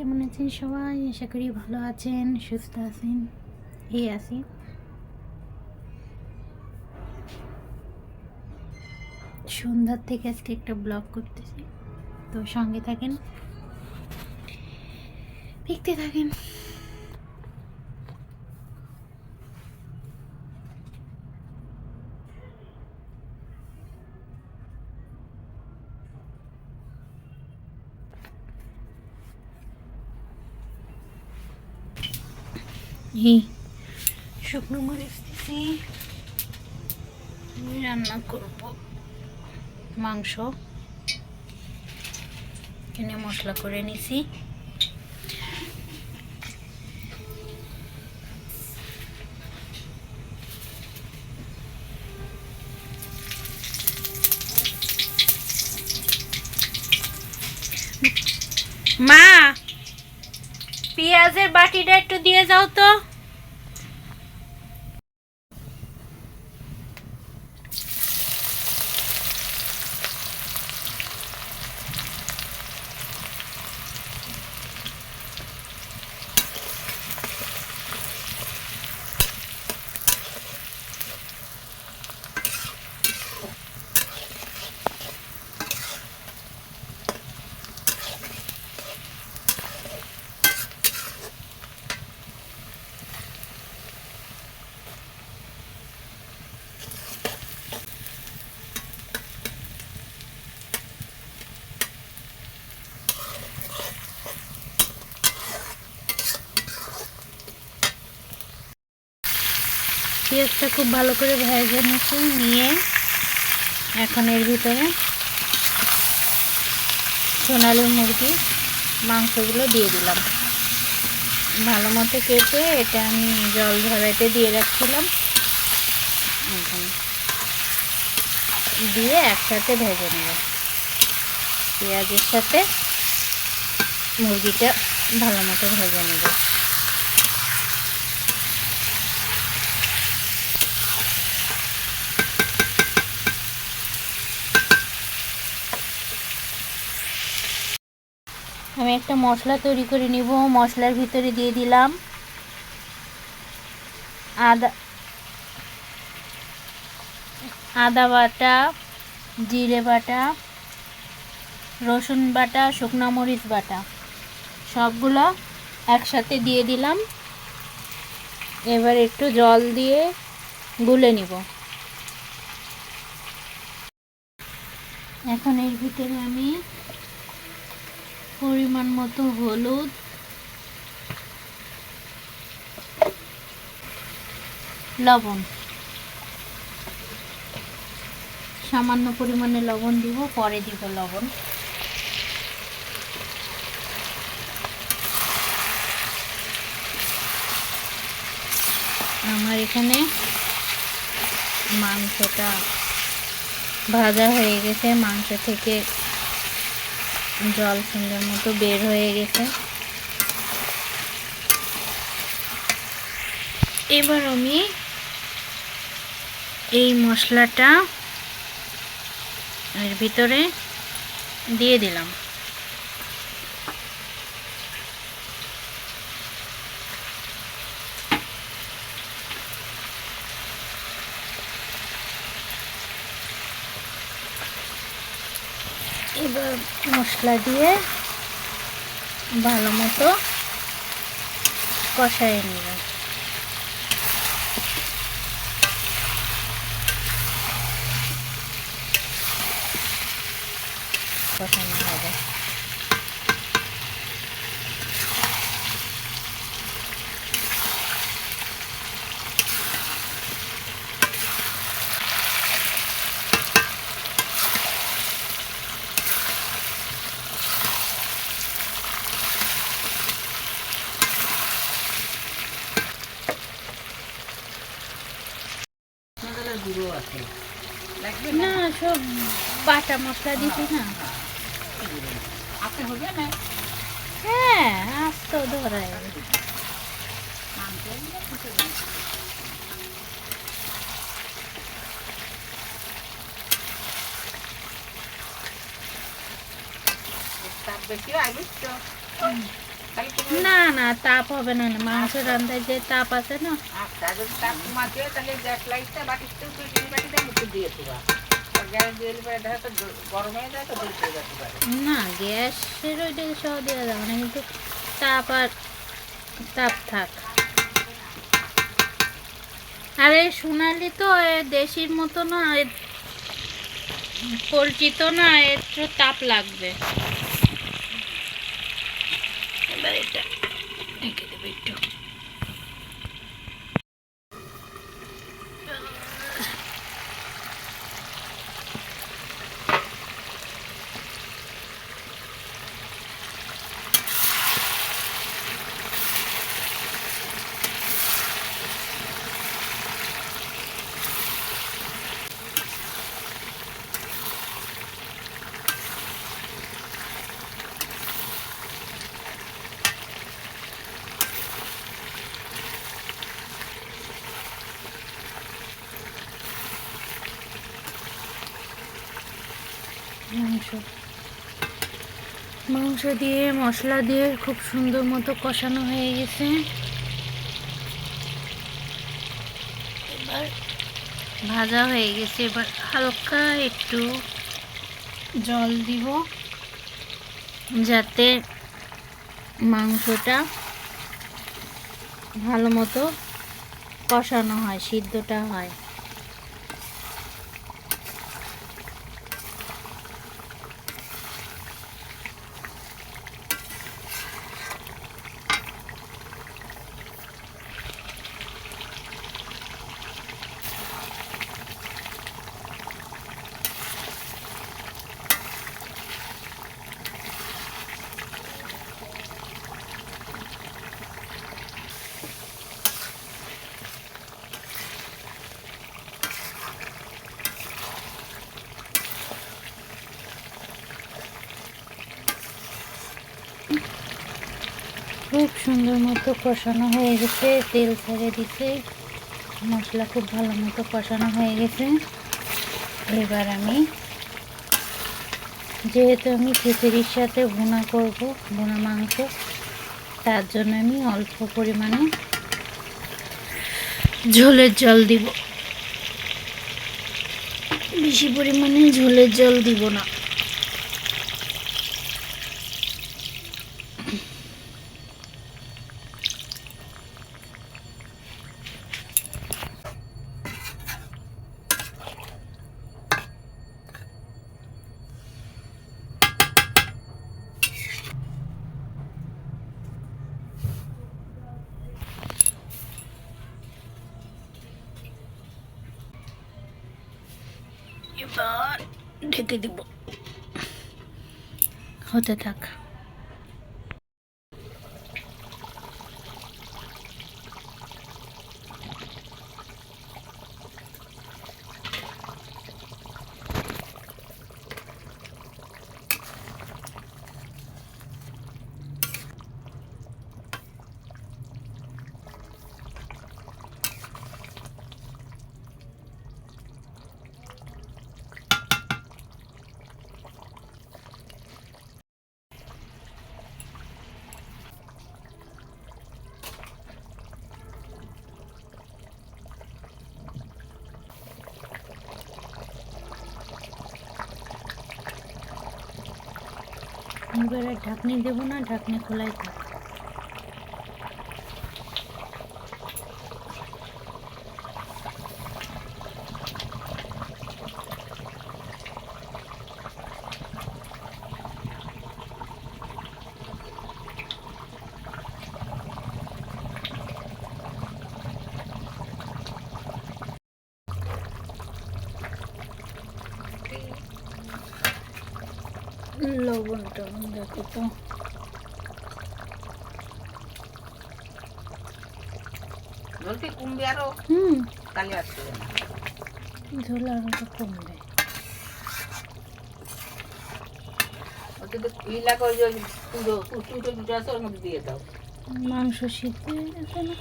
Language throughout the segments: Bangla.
কেমন আছেন সবাই? আশা করি ভালো আছেন, সুস্থ আছেন। এই আছি। সন্ধ্যার থেকে আজকে একটা ব্লগ করতেছি। তো সঙ্গে থাকেন। দেখতে থাকেন। এই। শুকনো মরিচ রান্না করব মাংস। এখানে মশলা করে নিছি। মা, পেঁয়াজের বাটিটা একটু দিয়ে যাও তো। পেঁয়াজটা খুব ভালো করে ভেজে নিচ্ছি নিয়ে এখন এর ভিতরে সোনালি মুরগি মাংসগুলো দিয়ে দিলাম। ভালো মতো কেটে এটা আমি জল ঝরাইতে দিয়ে রাখছিলাম। দিয়ে একসাথে ভেজে নেব। পেঁয়াজের সাথে মুরগিটা ভালো মতো ভেজে নেব। আমি একটা মশলা তৈরি করে নিব। মশলার ভিতরে দিয়ে দিলাম আদা আদা বাটা, জিরে বাটা, রসুন বাটা, শুকনো মরিচ বাটা, সবগুলো একসাথে দিয়ে দিলাম। এবার একটু জল দিয়ে গুলে নিব। এখন এর ভিতরে আমি পরিমাণ মতো হলুদ। লবণ। সামান্য পরিমাণে লবণ দিব, পরে দিব লবণ। আমার এখানে মাংসটা ভাজা হয়ে গেছে। মাংস থেকে জল সুন্দর মতো বের হয়ে গেছে। এবার আমি এই মশলাটা এর ভিতরে দিয়ে দিলাম এবার মশলা দিয়ে ভালো মতো কষাই নিব কষানো হবে গুঁড়ো আছে লাগবে না সব বাটা মশলা দিছি না? আপনি হবে না? হ্যাঁ আস্ত ধরায়। না না তাপ হবে না মাংস রান্নায় যে তাপ আছে না। আচ্ছা তাপ কমাতে তাহলে গ্যাস লাইটটা দিয়ে দেবা। না গ্যাসের ওইটা সহ দেওয়া যাবে না কিন্তু তাপ আর তাপ থাক। আরে সোনালি তো দেশির মতো না পোলট্রি তো না একটু তাপ লাগবে। এবার এটা ঢেকে দেবে একটু। মাংস। দিয়ে, মশলা দিয়ে খুব সুন্দর মতো কষানো হয়ে গেছে। এবার ভাজা হয়ে গেছে। এবার হালকা একটু জল দিব, যাতে মাংসটা ভালো মতো কষানো হয়, সিদ্ধটা হয়। খুব সুন্দর মতো কষানো হয়ে গেছে, তেল ছেড়ে দিছে মশলা খুব ভালো মতো কষানো হয়ে গেছে। এবার আমি যেহেতু আমি খিচুড়ির সাথে ভুনা করব, ভুনা মাংস, তার জন্য আমি অল্প পরিমাণে ঝোলের জল দিব। বেশি পরিমাণে ঝোলের জল দিব না। এবার ঢেকে দিব। হতে থাক। ঢাকনি দেবো না ঢাকনি খোলাই থাক লবণ টবণ দেখো তো। হুম। ঝোল আরও কমবে। মাংস সিদ্ধ হয়ে গেছে না?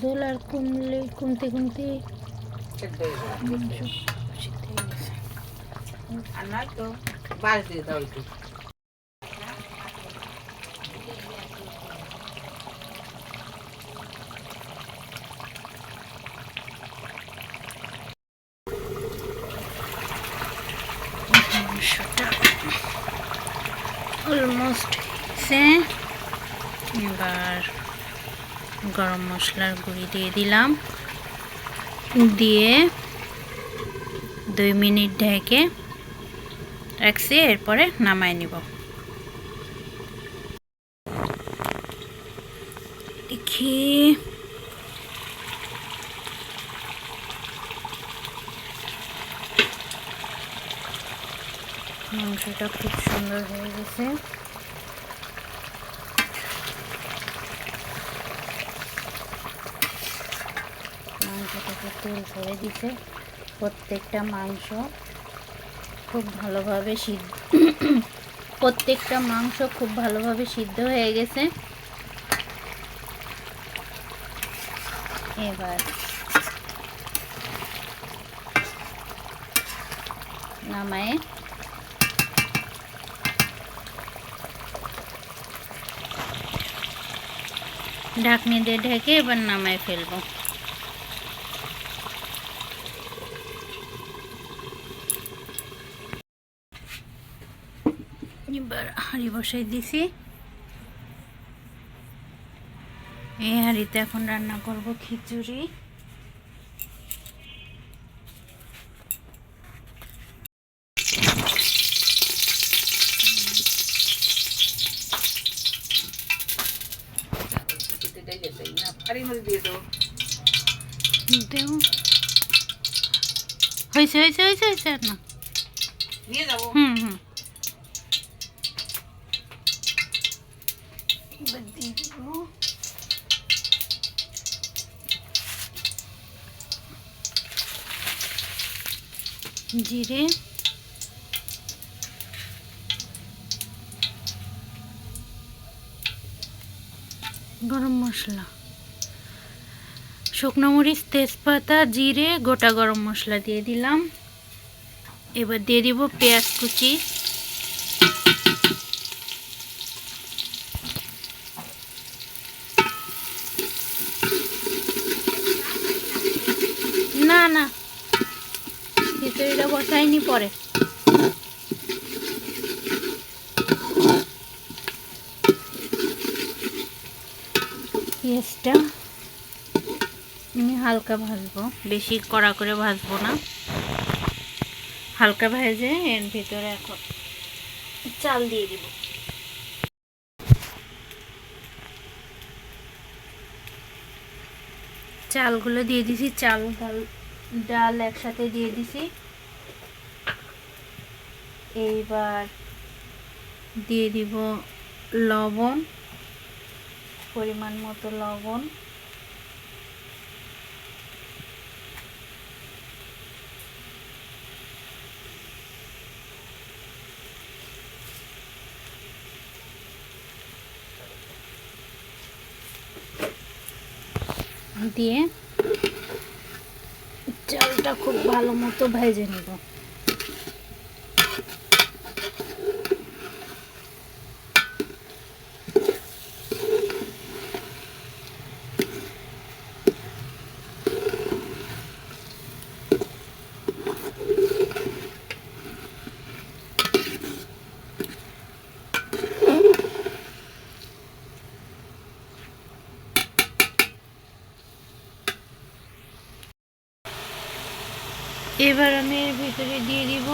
ঝোল আর কমলে কমতে কমতে মাংস সিদ্ধ হয়ে গেছে। আর তো। বাড়ি দিয়ে দাও একটু অলমোস্ট হয়েছে। এবার গরম মশলার গুঁড়ি দিয়ে দিলাম। দিয়ে দুই মিনিট ঢেকে রাখছি, এরপরে নামাই নিব। দেখি। মাংসটা খুব সুন্দর হয়ে গেছে। মাংসটাকে তেল করে দিছে। প্রত্যেকটা মাংস খুব ভালোভাবে সিদ্ধ প্রত্যেকটা মাংস খুব ভালোভাবে সিদ্ধ হয়ে গেছে। এবার নামায়ে ঢাকনি দিয়ে ঢেকে এবার নামায় ফেলব। এবার হাঁড়ি বসাই দিছি। এই হাঁড়িতে এখন রান্না করব খিচুড়ি। হয়েছে হয়েছে হয়েছে হয়েছে না? হুম হুম এবার দিয়ে দিব জিরে গরম মশলা। শুকনো মরিচ, তেজপাতা, জিরে, গোটা গরম মশলা দিয়ে দিলাম। এবার দিয়ে দিব পেঁয়াজ কুচি না না বসাইনি পরে। পেঁয়াজটা আমি হালকা ভাজবো। বেশি কড়া করে ভাজবো না। হালকা ভেজে এর ভিতরে এখন চাল দিয়ে দিব। চালগুলো দিয়ে দিছি, চাল, ডাল ডাল একসাথে দিয়ে দিছি। এইবার দিয়ে দিব লবণ পরিমাণ মতো লবণ। দিয়ে চালটা খুব ভালো মতো ভেজে নেব। এবার আমি এর ভিতরে দিয়ে দিব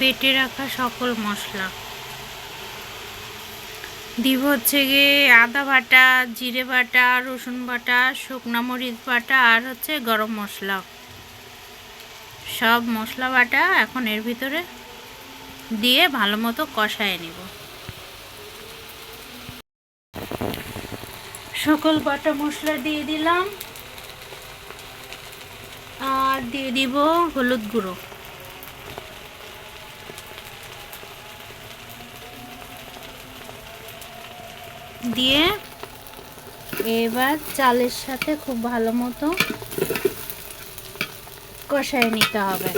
বেটে রাখা সকল মশলা। দিব হচ্ছে গিয়ে আদা বাটা, জিরে বাটা, রসুন বাটা, শুকনা মরিচ বাটা আর হচ্ছে গরম মশলা। সব মশলা বাটা এখন এর ভিতরে দিয়ে ভালো মতো কষায় নিব। সকল বাটা মশলা দিয়ে দিলাম। আর দিয়ে দিব হলুদ গুঁড়ো। দিয়ে এবার চালের সাথে খুব ভালো মতো কষায় নিতে হবে।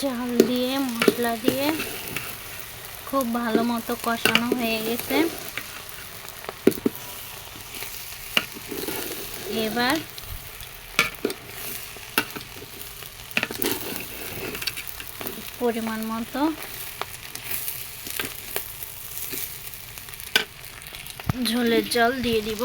চাল দিয়ে, মশলা দিয়ে খুব ভালো মতো কষানো হয়ে গেছে। এবার পরিমাণ মতো। ঝোলের জল দিয়ে দিব।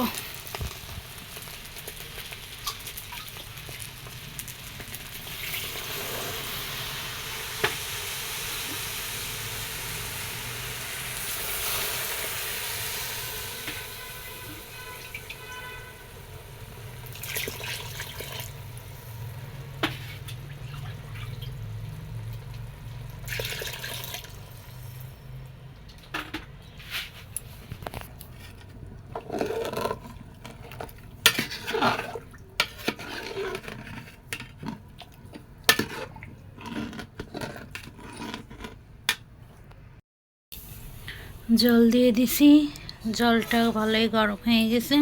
জল দিয়ে দিছি। জলটা ভালোই গরম হয়ে গেছে।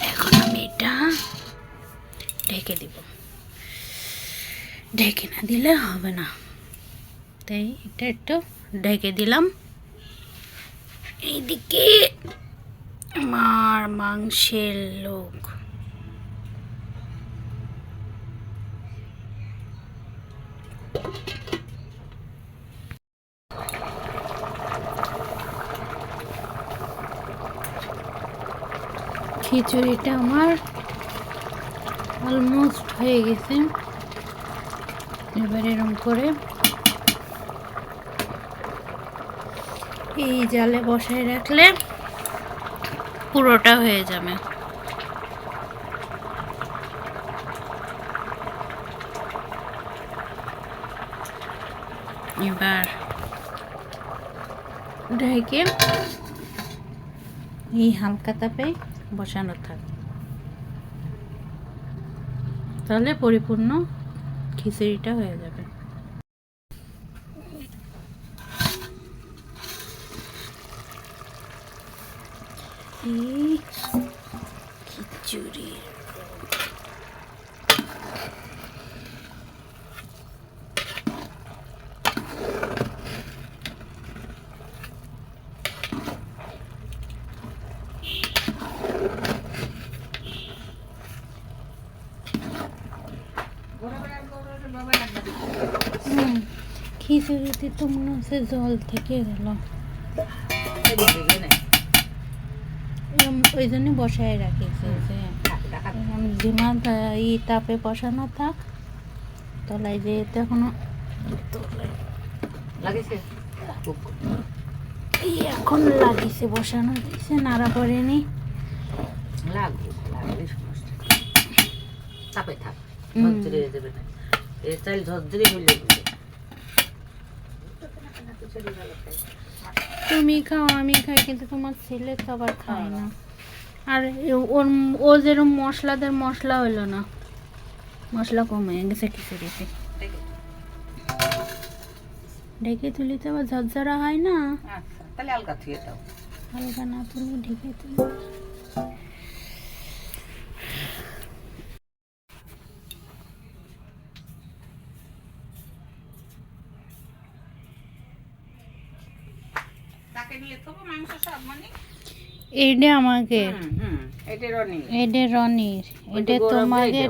এখন আমি এটা ঢেকে দিব। ঢেকে না দিলে হবে না। তাই এটা একটু ঢেকে দিলাম। এইদিকে আমার মাংসের লোক। খিচুড়িটা আমার অলমোস্ট হয়ে গেছে। এবার এরম করে এই জালে বসায় রাখলে পুরোটা হয়ে যাবে। এবার ঢেকে এই হালকা তাপে বসানো থাকে। তাহলে পরিপূর্ণ খিচুড়িটা হয়ে যাবে। খিচুড়ি হুম খিচুড়িতে তো মনে হচ্ছে জল থেকে গেল। ওই জন্য বসায় রাখিছে যে এখন ই তাপে বসানো থাক তলায় যে তো এখনও এখন লাগিছে বসানো দিয়েছে নাড়া পড়েনি লাগবে সমস্যা তাপে থাক। ঝরঝরে দেবে না। এই চাইল ঝরঝরে হইলে তুমি খাও আমি খাই কিন্তু তোমার ছেলে তো আবার খায় না। আর ওর ও যেরকম মশলাদের মশলা হইল না। মশলা কমে গেছে খিচুড়িতে ঢেকে তুলি তো আবার ঝরঝরা হয় না? আচ্ছা তাহলে আলগা থুয়ে দাও। হালকা না তুলি ঢেকে তুলি তাকে নিয়ে থবো মাংস সব মানে এইটা আমাকে। এটা রনির। এটা এটা তোমাদের